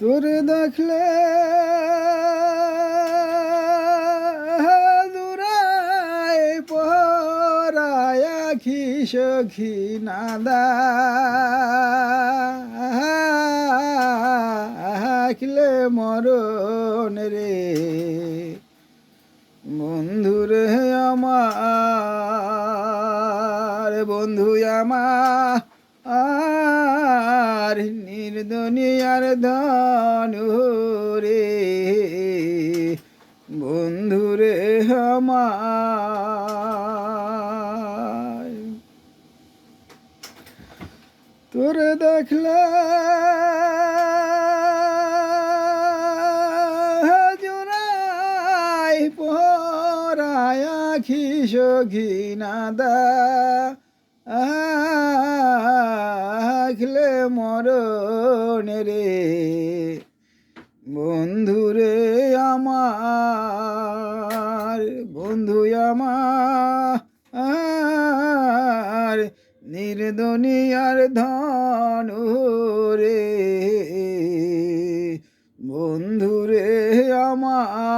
তোর দেখলে দূরায় পরায় আখি সখী নাদা। আখলে মরণ রে। বন্ধুরে আমার বন্ধু আমার। আর নির্দনিয়ার ধনু রে বন্ধুরে আমার তোরে দেখলে জোড়াই পরায় আখি সখী নাদা রাখলে মরণে রে বন্ধুরে আমার বন্ধু আমার নির্দনিয়ার ধন রে বন্ধুরে আমার